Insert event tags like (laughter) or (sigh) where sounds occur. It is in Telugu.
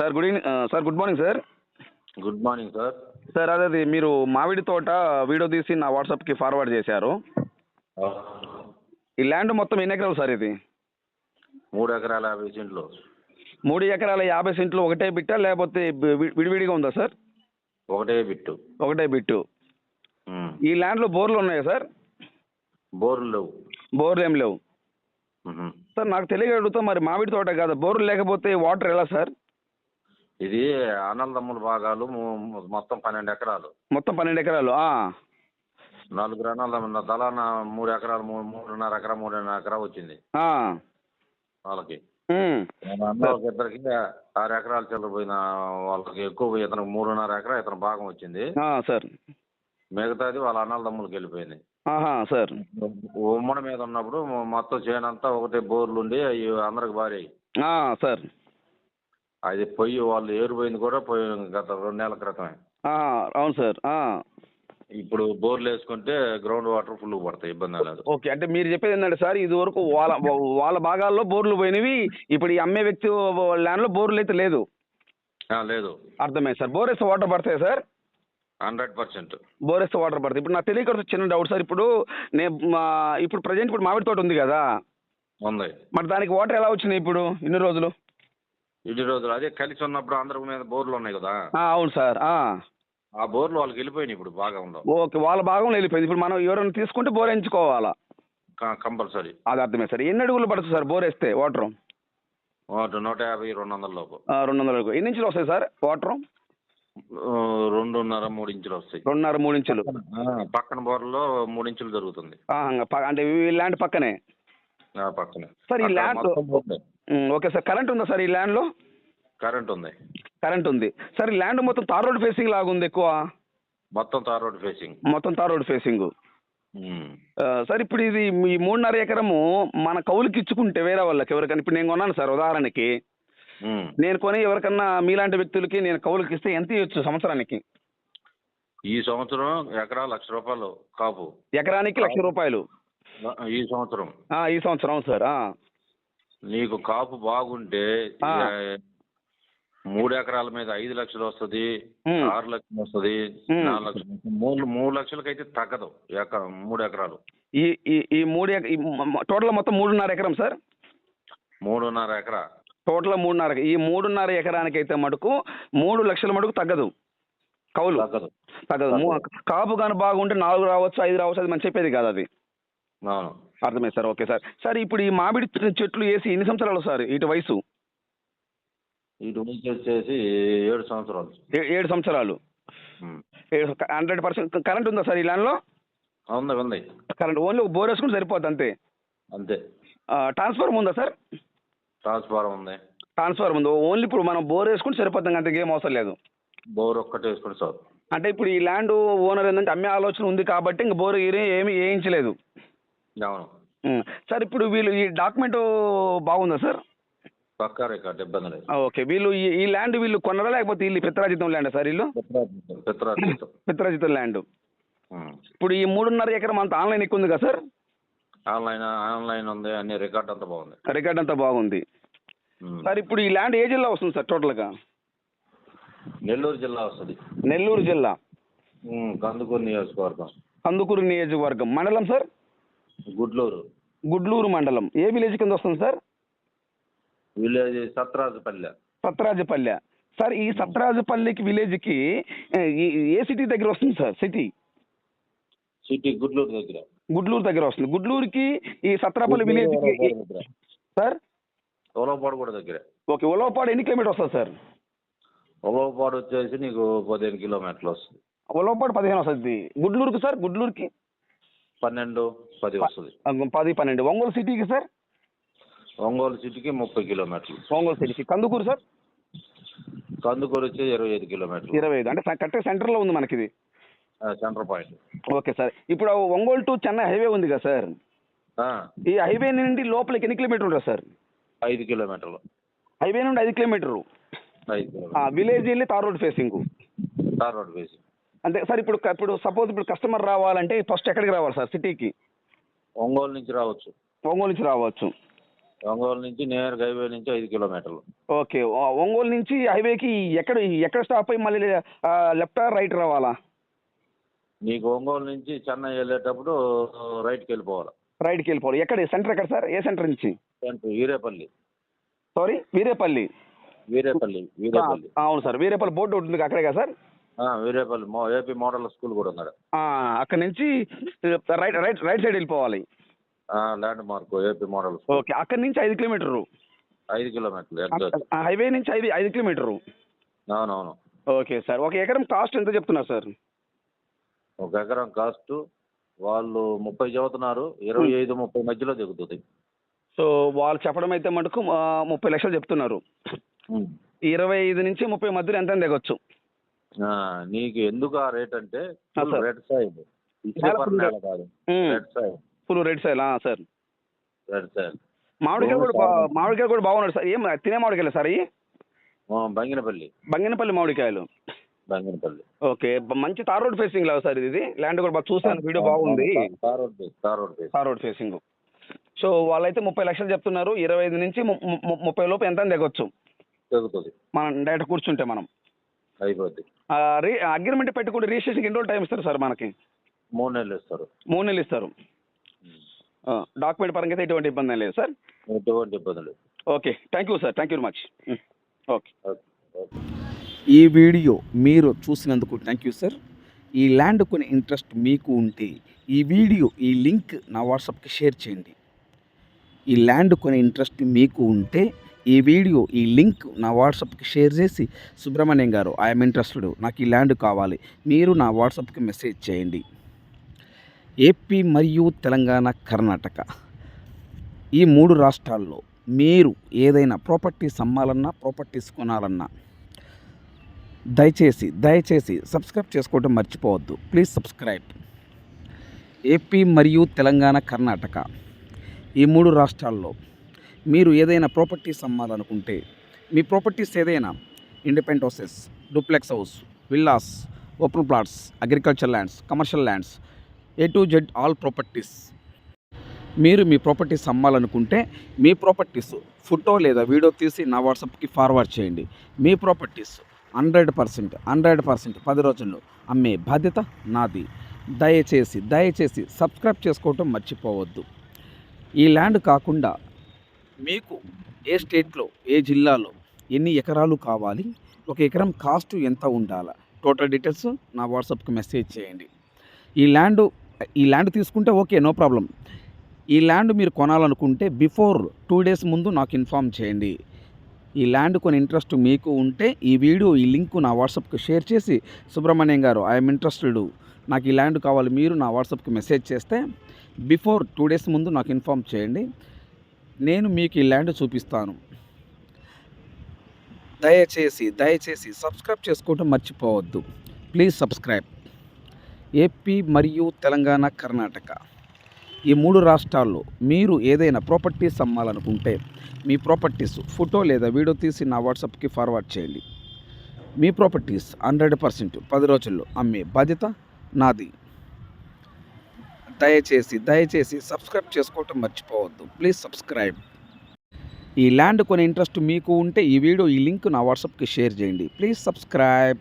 Sir good evening sir good morning sir. Good morning sir. Sir అదే అది మీరు మామిడి తోట వీడియో తీసి నా వాట్సాప్కి ఫార్వర్డ్ చేశారు. ఈ ల్యాండ్ మొత్తం ఎన్ని ఎకరాలు సార్ ఇది? మూడు ఎకరాల యాభై సెంట్లు. మూడు ఎకరాల యాభై సెంట్లు ఒకటే బిట్టా లేకపోతే విడివిడిగా ఉందా సార్? ఒకటే బిట్టు. ఒకటే బిట్టు. ఈ ల్యాండ్లో బోర్లు ఉన్నాయా సార్? బోర్లు లేవు. బోర్లు ఏం లేవు. సార్ నాకు తెలియక అడుగుతా మరి మామిడి తోట కాదు బోర్లు లేకపోతే వాటర్ ఎలా సార్? ఇది అన్నదమ్ముల భాగాలు మొత్తం పన్నెండు ఎకరాలు. మొత్తం పన్నెండు ఎకరాలు. నలుగురు అన్నదమ్ముల దళాన మూడు ఎకరాలు మూడు మూడున్నర ఎకరా మూడున్నర ఎకరా వచ్చింది. వాళ్ళకి. ఇద్దరికి ఆరు ఎకరాలు చెల్లపోయిన వాళ్ళకి ఎక్కువ పోయి ఇతనికి మూడున్నర ఎకరా ఇతను భాగం వచ్చింది. సార్. మిగతాది వాళ్ళ అన్నదమ్ములకి వెళ్ళిపోయింది. ఆహా సార్. ఉమ్మడి మీద ఉన్నప్పుడు మొత్తం చేనంతా ఒకటే బోర్లు ఉండి అవి అందరికి భారీ సార్. అది పొయ్యి వాళ్ళు ఏరిపోయింది కూడా పోయి గత రెండు నెలల క్రితమే. అవును సార్. ఇప్పుడు బోర్లు వేసుకుంటే గ్రౌండ్ వాటర్ ఫుల్ పడతాయి ఇబ్బంది లేదు. ఓకే అంటే మీరు చెప్పేది ఏంటంటే సార్ ఇది వరకు వాళ్ళ వాళ్ళ భాగాల్లో బోర్లు పోయినవి ఇప్పుడు ఈ అమ్మే వ్యక్తి ల్యాండ్లో బోర్లు అయితే లేదు. లేదు. అర్థమైంది సార్ బోర్ వేస్తే వాటర్ పడతాయి సార్? Hundred percent. బోర్ వేస్తే వాటర్ పడతాయి. ఇప్పుడు నాకు తెలియక చిన్న డౌట్ సార్ ఇప్పుడు నేను ఇప్పుడు ప్రజెంట్ ఇప్పుడు మామిడి తోట ఉంది కదా. ఉంది. మరి దానికి వాటర్ ఎలా వచ్చినాయి ఇప్పుడు ఇన్ని రోజులు? ఇన్ని రోజులు. అదే కలిసి ఉన్నప్పుడు అందరి మీద బోర్లు ఉన్నాయి కదా. ఆ, అవును సార్. ఆ. బోర్లు వాళ్ళకి వెళ్ళిపోయినాయి ఇప్పుడు బాగా ఉండవు ఓకే వాళ్ళ భాగంలో వెళ్ళిపోయింది. ఇప్పుడు మనం ఎవరైనా తీసుకుంటే బోర్ వేయించుకోవాలా కంపల్సరీ. అది అర్థమే సార్. ఎన్ని అడుగులు పడుతుంది సార్ బోర్ వేస్తే వాటర్? వాటర్ నూట యాభై రెండు వందల లోపు. రెండు వందల అడుగు ఎన్ని ఇంచులు వస్తాయి సార్ వాటర్? రెండున్నర మూడు ఇంచులు వస్తాయి. రెండున్నర మూడు ఇంచులు. ఆ, పక్కన బోర్లో మూడు ఇంచులు ప- అంటే ఈ ల్యాండ్ పక్కనే? పక్కనే. సార్, ఈ ల్యాండ్- ఓకే సార్. కరెంట్ ఉందా సార్ ఈ ల్యాండ్లో కరెంట్ ఉంది. కరెంట్ ఉంది. సార్ ఈ ల్యాండ్ మొత్తం తార్ రోడ్ ఫేసింగ్ లాగా ఉంది ఎక్కువ? మొత్తం తార్ రోడ్ ఫేసింగ్ మొత్తం తార్ రోడ్ ఫేసింగ్. సార్ ఇప్పుడు ఇది ఈ మూడున్నర ఎకరము మన కౌలుకి ఇచ్చుకుంటే వేరే వాళ్ళకి ఎవరికైనా ఇప్పుడు నేను కొన్నాను సార్ ఉదాహరణకి. నేను కొని ఎవరికన్నా మీలాంటి వ్యక్తులకి నేను కౌలుకి ఇస్తే ఎంత ఇవ్వచ్చు సంవత్సరానికి? ఈ సంవత్సరం ఎకరా లక్ష రూపాయలు కాపు. ఎకరానికి లక్ష రూపాయలు. ఈ సంవత్సరం. ఆ, ఈ సంవత్సరం సార్. నీకు కాపు బాగుంటే మూడు ఎకరాల మీద ఐదు లక్షలు వస్తుంది. ఆరు లక్షలు వస్తుంది. నాలుగు లక్షలు. మూడు మూడు లక్షలకైతే తగ్గదు ఎక మూడు ఎకరాలు ఈ ఈ మూడు టోటల్ మొత్తం మూడున్నర ఎకరం సార్? మూడున్నర ఎకరా. టోటల్ మూడున్నర ఈ మూడున్నర ఎకరానికి అయితే మటుకు మూడు లక్షల మటుకు తగ్గదు. కౌలు. తగ్గదు. తగ్గదు. కాపు కానీ బాగుంటే నాలుగు రావచ్చు ఐదు రావచ్చు అది మనం చెప్పేది కాదు అది. అవును. అర్థమైంది సార్. Okay sir. సార్ ఇప్పుడు ఈ మామిడి చెట్లు వేసి ఎన్ని సంవత్సరాలు సార్? ఇటు వయసు? ఇటు నుంచి వచ్చేసి ఏడు సంవత్సరాలు. ఏడు సంవత్సరాలు. హండ్రెడ్ పర్సెంట్ కరెంట్ ఉందా సార్ ఈ ల్యాండ్లో? ఉంది ఉంది. కరెంట్ ఓన్లీ బోర్ వేసుకుని సరిపోద్ది అంతే? అంతే. ట్రాన్స్ఫార్మ్ ఉందా సార్? ట్రాన్స్ఫారం ఉంది. ట్రాన్స్ఫార్మ్ ఉంది? ఓన్లీ ఇప్పుడు మనం బోర్ వేసుకుని సరిపోద్ది అంతే ఏం అవసరం లేదు. బోర్ ఒక్కటి వేసుకుని సార్ అంటే ఇప్పుడు ఈ ల్యాండ్ ఓనర్ ఏంటంటే అమ్మే ఆలోచన ఉంది కాబట్టి ఇంక బోర్ ఏమి వేయించలేదు. సార్ ఇప్పుడు వీళ్ళు ఈ డాక్యుమెంట్ బాగుందా సార్? పక్కా రికార్డ్ ఇబ్బంది లేదు. ఓకే వీళ్ళు ఈ ల్యాండ్ వీళ్ళు కొనరా లేకపోతే వీళ్ళు పిత్రాజితం ల్యాండ్ సార్ వీళ్ళు? పిత్రాజితం (clears throat) ల్యాండ్. ఇప్పుడు ఈ మూడున్నర ఎకరం అంత ఆన్లైన్ ఎక్కువ ఉంది కదా సార్? ఆన్లైన్ ఆన్లైన్ ఉంది అన్ని రికార్డ్ అంతా బాగుంది. రికార్డ్ అంతా బాగుంది. సార్ ఇప్పుడు ఈ ల్యాండ్ ఏ జిల్లా వస్తుంది సార్ టోటల్గా? నెల్లూరు జిల్లా వస్తుంది. నెల్లూరు జిల్లా. కందుకూరు నియోజకవర్గం. కందుకూరు నియోజకవర్గం. మండలం సార్? గుడ్లూరు. గుడ్లూరు మండలం. ఏ విలేజ్ కింద వస్తుంది sir? Village Satrajupalle. Satrajapalle. Sir ఈ సత్రాజపల్లికి విలేజ్కి ఏ, సిటీ దగ్గర వస్తుంది సార్? సిటీ? సిటీ గుడ్లూరు దగ్గర. గుడ్లూరు దగ్గర వస్తుంది. గుడ్లూరుకి ఈ సత్రాపల్లి విలేజ్కి సార్? ఉలవపాడు కూడా దగ్గర. ఓకే ఉలవపాడు ఎన్ని కిలోమీటర్ వస్తుంది సార్? ఉలవపాడు వచ్చేసి నీకు పదిహేను కిలోమీటర్లు వస్తుంది. ఉలవపాడు పదిహేను వస్తుంది. గుడ్లూరుకి సార్? గుడ్లూరుకి? పన్నెండు పది వస్తుంది. పది పన్నెండు. ఒంగోలు సిటీకి సార్? ఒంగోలు సిటీకి ముప్పై కిలోమీటర్లు. ఒంగోలు సిటీకి. కందుకూరు సార్? కందుకూరు వచ్చి ఇరవై ఐదు కిలోమీటర్లు. ఇరవై ఐదు. అంటే కరెక్ట్ సెంటర్లో ఉంది మనకి ఇది సెంటర్ పాయింట్. Okay sir. ఇప్పుడు ఒంగోలు టు చెన్నై హైవే ఉంది కదా సార్? ఈ హైవే నుండి లోపలికి ఎన్ని కిలోమీటర్ ఉంటుంది సార్? ఐదు కిలోమీటర్లు. హైవే నుండి ఐదు కిలోమీటర్లు. విలేజ్ వెళ్ళి tar road facing. Tar road వేసి అంతే సార్ ఇప్పుడు ఇప్పుడు సపోజ్ ఇప్పుడు కస్టమర్ రావాలంటే ఫస్ట్ ఎక్కడికి రావాలి సార్? సిటీకి? ఒంగోలు నుంచి రావచ్చు. ఒంగోలు నుంచి రావచ్చు. ఒంగోలు నుంచి నేరుగా హైవే నుంచి ఐదు కిలోమీటర్లు. ఓకే. ఒంగోలు నుంచి హైవేకి ఎక్కడ ఎక్కడ స్టాప్ అయ్యి మళ్ళీ లెఫ్ట్ రైట్ రావాలా? నీకు ఒంగోలు నుంచి చెన్నై వెళ్ళేటప్పుడు రైట్కి వెళ్ళిపోవాలి. రైట్కి వెళ్ళిపోవాలి. ఎక్కడ? సెంటర్ ఎక్కడ సార్? ఏ సెంటర్ నుంచి? సెంటర్ వీరేపల్లి. సారీ వీరేపల్లి. వీరేపల్లి వీరేపల్లి. అవును సార్. వీరేపల్లి బోర్డు ఉంటుంది అక్కడే కదా సార్? వీరేపల్లి మో ఏపీ మోడల్ స్కూల్ కూడా ఉన్నాడు అక్కడ నుంచి రైట్ రైట్ రైట్ సైడ్ వెళ్ళిపోవాలి. Landmark AP model okay అక్కడి నుంచి ఐదు కిలోమీటర్లు ఐదు కిలోమీటర్లు హైవే నుంచి ఐదు ఐదు కిలోమీటర్లు అవునవును. Okay sir. ఒక ఎకరం కాస్ట్ ఎంత చెప్తున్నారు సార్? ఒక ఎకరం కాస్ట్ వాళ్ళు ముప్పై చెబుతున్నారు ఇరవై ఐదు ముప్పై మధ్యలో దిగుతుంది. సో వాళ్ళు చెప్పడం అయితే మటుకు ముప్పై లక్షలు చెప్తున్నారు. ఇరవై ఐదు నుంచి ముప్పై మధ్యలో ఎంత దిగొచ్చు. నీకు ఎందుకు ఆ రేట్ అంటే. రెడ్ నేల కాదు. Red side full red soil sir red side మామిడికాయలు కూడా మామిడికాయలు కూడా బాగున్నాడు సార్ ఏం తినే మామిడికాయలు సార్ బంగినపల్లి. బంగినపల్లి మామిడికాయలు. బంగినపల్లి. ఓకే మంచి తార్ రోడ్ ఫేసింగ్ లాగా సార్ ఇది. ల్యాండ్ కూడా బాగా చూసాను వీడియో బాగుంది. Tar road tar road tar road facing so వాళ్ళైతే ముప్పై లక్షలు చెప్తున్నారు. ఇరవై ఐదు నుంచి ముప్పై లోపు ఎంత దిగొచ్చు మనం డైరెక్ట్ కూర్చుంటే మనం. అయిపోద్ది. అగ్రిమెంట్ పెట్టుకుంటే రిజిస్ట్రేషన్కి ఎన్ని రోజులు టైం ఇస్తారు సార్ మనకి? మూడు నెలలు ఇస్తారు. మూడు నెలలు ఇస్తారు. డాక్యుమెంట్ పరంగా అయితే ఎటువంటి ఇబ్బంది లేదు సార్? ఎటువంటి ఇబ్బంది లేదు. Okay thank you sir thank you very much. Okay. Okay okay. ఈ వీడియో మీరు చూసినందుకు థ్యాంక్ యూ సార్. ఈ ల్యాండ్ కొని ఇంట్రెస్ట్ మీకు ఉంటే ఈ వీడియో ఈ లింక్ నా వాట్సాప్కి షేర్ చేయండి. ఈ ల్యాండ్ కొని ఇంట్రెస్ట్ మీకు ఉంటే ఈ వీడియో ఈ లింక్ నా వాట్సాప్కి షేర్ చేసి సుబ్రహ్మణ్యం గారు ఐఎమ్ ఇంట్రెస్టెడ్ నాకు ఈ ల్యాండ్ కావాలి. మీరు నా వాట్సాప్కి మెసేజ్ చేయండి. ఏపీ మరియు తెలంగాణ కర్ణాటక. ఈ మూడు రాష్ట్రాల్లో మీరు ఏదైనా ప్రాపర్టీస్ అమ్మాలన్నా ప్రాపర్టీస్ కొనాలన్నా దయచేసి దయచేసి సబ్స్క్రైబ్ చేసుకోవడం మర్చిపోవద్దు. Please subscribe. ఏపీ మరియు తెలంగాణ కర్ణాటక. ఈ మూడు రాష్ట్రాల్లో మీరు ఏదైనా ప్రాపర్టీస్ అమ్మాలనుకుంటే మీ ప్రాపర్టీస్ ఏదైనా independent houses duplex house villas open plots agriculture lands commercial lands A to Z all properties మీరు మీ ప్రాపర్టీస్ అమ్మాలనుకుంటే మీ ప్రాపర్టీస్ ఫోటో లేదా వీడియో తీసి నా వాట్సాప్కి ఫార్వర్డ్ చేయండి. మీ properties hundred percent hundred percent పది రోజుల్లో అమ్మే బాధ్యత నాది. దయచేసి దయచేసి సబ్స్క్రైబ్ చేసుకోవటం మర్చిపోవద్దు. ఈ ల్యాండ్ కాకుండా మీకు ఏ స్టేట్లో ఏ జిల్లాలో ఎన్ని ఎకరాలు కావాలి? ఒక ఎకరం కాస్ట్ ఎంత ఉండాలా? టోటల్ డీటెయిల్స్ నా వాట్సాప్కి మెసేజ్ చేయండి. ఈ ల్యాండ్ ఈ ల్యాండ్ తీసుకుంటే ఓకే నో ప్రాబ్లం. ఈ ల్యాండ్ మీరు కొనాలనుకుంటే బిఫోర్ టూ డేస్ ముందు నాకు ఇన్ఫామ్ చేయండి. ఈ ల్యాండ్ కొని ఇంట్రెస్ట్ మీకు ఉంటే ఈ వీడియో ఈ లింక్ నా వాట్సాప్కి షేర్ చేసి సుబ్రహ్మణ్యం గారు ఐఎమ్ ఇంట్రెస్టెడ్. నాకు ఈ ల్యాండ్ కావాలి మీరు నా వాట్సాప్కి మెసేజ్ చేస్తే బిఫోర్ టూ డేస్ ముందు నాకు ఇన్ఫామ్ చేయండి. నేను మీకు ఈ ల్యాండ్ చూపిస్తాను. దయచేసి దయచేసి సబ్స్క్రైబ్ చేసుకోవటం మర్చిపోవద్దు. Please subscribe. ఏపీ మరియు తెలంగాణ కర్ణాటక. ఈ మూడు రాష్ట్రాల్లో మీరు ఏదైనా ప్రాపర్టీస్ అమ్మాలనుకుంటే మీ ప్రాపర్టీస్ ఫోటో లేదా వీడియో తీసి నా వాట్సాప్కి ఫార్వర్డ్ చేయండి. మీ ప్రాపర్టీస్ హండ్రెడ్ పర్సెంట్ పది రోజుల్లో అమ్మే బాధ్యత నాది. దయచేసి దయచేసి సబ్స్క్రైబ్ చేసుకోవటం మర్చిపోవద్దు. Please subscribe. ఈ ల్యాండ్ కొనే ఇంట్రెస్ట్ మీకు ఉంటే ఈ వీడియో ఈ లింక్ నా వాట్సాప్కి షేర్ చేయండి. Please subscribe.